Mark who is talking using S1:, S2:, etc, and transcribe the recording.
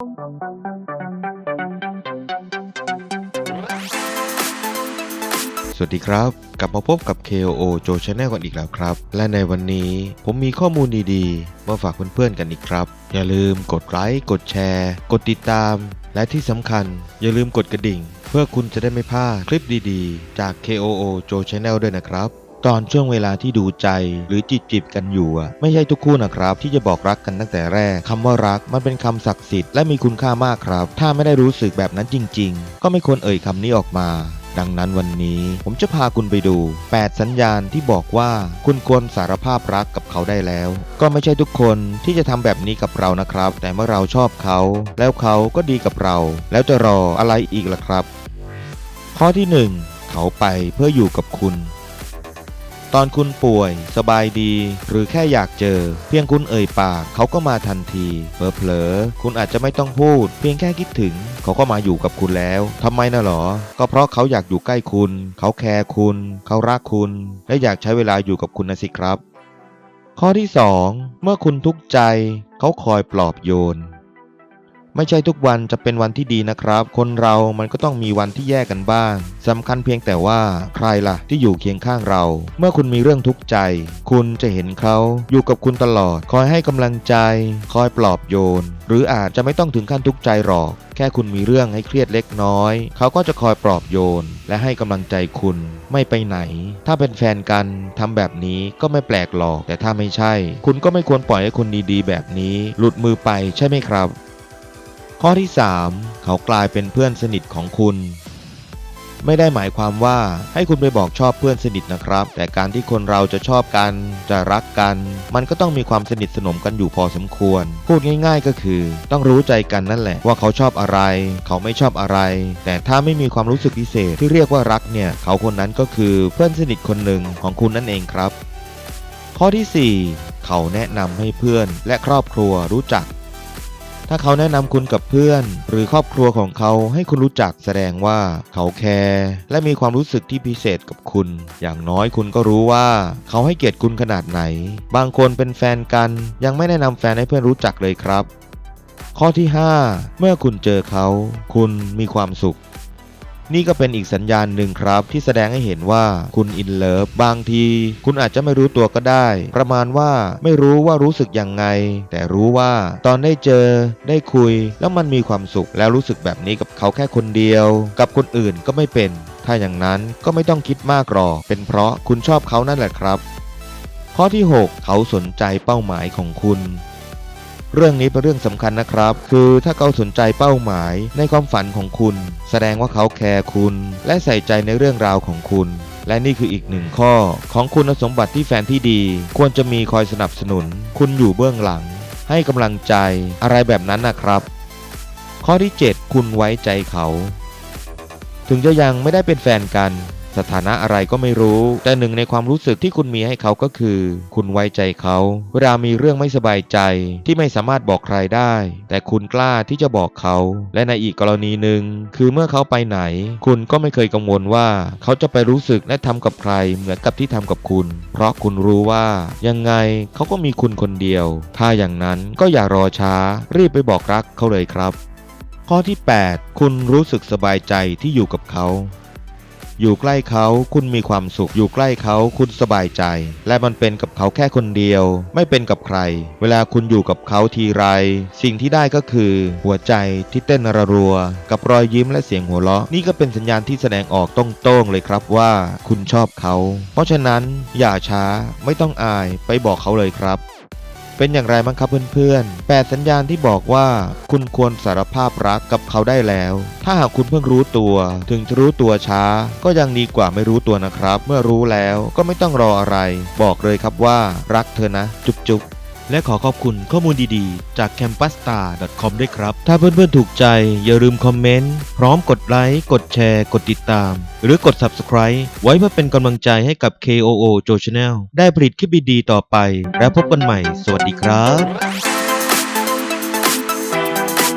S1: สวัสดีครับ กลับมาพบกับ KOO Joe Channel กันอีกแล้วครับ และในวันนี้ผมมีข้อมูลดีๆ มาฝากเพื่อนๆกันอีกครับ อย่าลืมกดไลค์กดแชร์ กดติดตาม และที่สำคัญ อย่าลืมกดกระดิ่ง เพื่อคุณจะได้ไม่พลาดคลิปดีๆ จาก KOO Joe Channel ด้วยนะครับ ตอนช่วงเวลาที่ดูใจหรือจีบจีบกันอยู่อะไม่ใช่ทุกคู่นะครับ ที่จะบอกรักกันตั้งแต่แรกคำว่ารักมันเป็นคำศักดิ์สิทธิ์และมีคุณค่ามากครับ ถ้าไม่ได้รู้สึกแบบนั้นจริง ๆ ก็ไม่ควรเอ่ยคำนี้ออกมาดังนั้นวันนี้ผมจะพาคุณไปดู 8 สัญญาณที่บอกว่าคุณควรสารภาพรักกับเขาได้แล้ว ก็ไม่ใช่ทุกคนที่จะทำแบบนี้กับเรานะครับ แต่เมื่อเราชอบเขา แล้วเขาก็ดีกับเรา แล้วจะรออะไรอีกล่ะครับ ข้อที่ 1 เขาไปเพื่ออยู่กับคุณ ตอนคุณป่วย สบายดี หรือแค่อยากเจอ เพียงคุณเอ่ยปากเขาก็มาทันทีเผลอๆคุณอาจจะไม่ต้องพูด เพียงแค่คิดถึง เขาก็มาอยู่กับคุณแล้วทำไมนะหรอ ก็เพราะเขาอยากอยู่ใกล้คุณ เขาแคร์คุณ เขารักคุณ และอยากใช้เวลาอยู่กับคุณนะสิครับ ข้อที่ 2 เมื่อคุณทุกข์ใจ เขาคอยปลอบโยน ไม่ใช่ทุกวันจะเป็นวันที่ดีนะครับ คนเรามันก็ต้องมีวันที่แย่กันบ้างสำคัญเพียงแต่ว่าใครล่ะที่อยู่เคียงข้างเรา เมื่อคุณมีเรื่องทุกข์ใจ คุณจะเห็นเขาอยู่กับคุณตลอด คอยให้กำลังใจ คอยปลอบโยน หรืออาจจะไม่ต้องถึงขั้นทุกข์ใจหรอก แค่คุณมีเรื่องให้เครียดเล็กน้อย เขาก็จะคอยปลอบโยน และให้กำลังใจคุณไม่ไปไหน ถ้าเป็นแฟนกันทำแบบนี้ก็ไม่แปลกหรอก แต่ถ้าไม่ใช่ คุณก็ไม่ควรปล่อยให้คนดีๆ แบบนี้ หลุดมือไปใช่ไหมครับ ข้อที่ 3 เขากลายเป็นเพื่อนสนิทของคุณ ไม่ได้หมายความว่าให้คุณไปบอกชอบเพื่อนสนิทนะครับ แต่การที่คนเราจะชอบกัน จะรักกัน มันก็ต้องมีความสนิทสนมกันอยู่พอสมควร พูดง่ายๆก็คือ ต้องรู้ใจกันนั่นแหละ ว่าเขาชอบอะไร เขาไม่ชอบอะไร แต่ถ้าไม่มีความรู้สึกพิเศษที่เรียกว่ารักเนี่ย เขาคนนั้นก็คือเพื่อนสนิทคนหนึ่งของคุณนั่นเองครับ ข้อที่ 4 เขาแนะนำให้เพื่อนและครอบครัวรู้จัก ถ้าเขาแนะนำคุณกับเพื่อน หรือครอบครัวของเขาให้คุณรู้จักแสดงว่าเขาแคร์และมีความรู้สึกที่พิเศษกับคุณ อย่างน้อยคุณก็รู้ว่า เขาให้เกียรติคุณขนาดไหน บางคนเป็นแฟนกัน ยังไม่แนะนำแฟนให้เพื่อนรู้จักเลยครับ ข้อที่ 5 เมื่อคุณเจอเขา คุณมีความสุข นี่ก็เป็นอีกสัญญาณหนึ่งครับ ที่แสดงให้เห็นว่าคุณอินเลิฟบางที คุณอาจจะไม่รู้ตัวก็ได้ ประมาณว่าไม่รู้ว่ารู้สึกยังไง แต่รู้ว่าตอนได้เจอได้คุย แล้วมันมีความสุขแล้วรู้สึกแบบนี้กับเขาแค่คนเดียว กับคนอื่นก็ไม่เป็น ถ้าอย่างนั้นก็ไม่ต้องคิดมากหรอกเป็นเพราะคุณชอบเขานั่นแหละครับ ข้อที่ 6 เขาสนใจเป้าหมายของคุณ เรื่องนี้เป็นเรื่องสำคัญนะครับ คือถ้าเขาสนใจเป้าหมายในความฝันของคุณ แสดงว่าเขาแคร์คุณ และใส่ใจในเรื่องราวของคุณ และนี่คืออีกหนึ่งข้อ ของคุณสมบัติที่แฟนที่ดี ควรจะมีคอยสนับสนุน คุณอยู่เบื้องหลัง ให้กำลังใจอะไรแบบนั้นนะครับ ข้อที่ 7 คุณไว้ใจเขา ถึงจะยังไม่ได้เป็นแฟนกัน สถานะอะไรก็ไม่รู้ แต่หนึ่งในความรู้สึกที่คุณมีให้เขาก็คือ คุณไว้ใจเขา เวลามีเรื่องไม่สบายใจที่ไม่สามารถบอกใครได้ แต่คุณกล้าที่จะบอกเขา และในอีกกรณีหนึ่งคือเมื่อเขาไปไหน คุณก็ไม่เคยกังวลว่าเขาจะไปรู้สึกและทำกับใครเหมือนกับที่ทำกับคุณ เพราะคุณรู้ว่ายังไงเขาก็มีคุณคนเดียว ถ้าอย่างนั้นก็อย่ารอช้า รีบไปบอกรักเขาเลยครับ ข้อที่ 8 คุณรู้สึกสบายใจที่อยู่กับเขา อยู่ใกล้เขาคุณมีความสุข อยู่ใกล้เขาคุณสบายใจ และมันเป็นกับเขาแค่คนเดียว ไม่เป็นกับใคร เวลาคุณอยู่กับเขาทีไร สิ่งที่ได้ก็คือ หัวใจที่เต้นระรัว กับรอยยิ้มและเสียงหัวเราะ นี่ก็เป็นสัญญาณที่แสดงออกตรงๆเลยครับว่าคุณชอบเขา เพราะฉะนั้นอย่าช้าไม่ต้องอายไปบอกเขาเลยครับ เป็นอย่างไรบ้างครับเพื่อนๆ 8 สัญญาณที่บอกว่า คุณควรสารภาพรักกับเขาได้แล้ว ถ้าหากคุณเพิ่งรู้ตัว ถึงจะรู้ตัวช้า ก็ยังดีกว่าไม่รู้ตัวนะครับ เมื่อรู้แล้วก็ไม่ต้องรออะไร บอกเลยครับว่า รักเธอนะ จุ๊บจุ๊บ
S2: และขอขอบคุณข้อมูลดีๆ จาก campustar.com ด้วยครับ
S1: ถ้าเพื่อนๆถูกใจอย่าลืมคอมเมนต์ พร้อมกดไลค์ กดแชร์ กดติดตาม หรือกด Subscribe ไว้เพื่อเป็นกำลังใจให้กับ KOO Joe Channel ได้ผลิตคลิปดีๆต่อไป และพบกันใหม่ สวัสดีครับ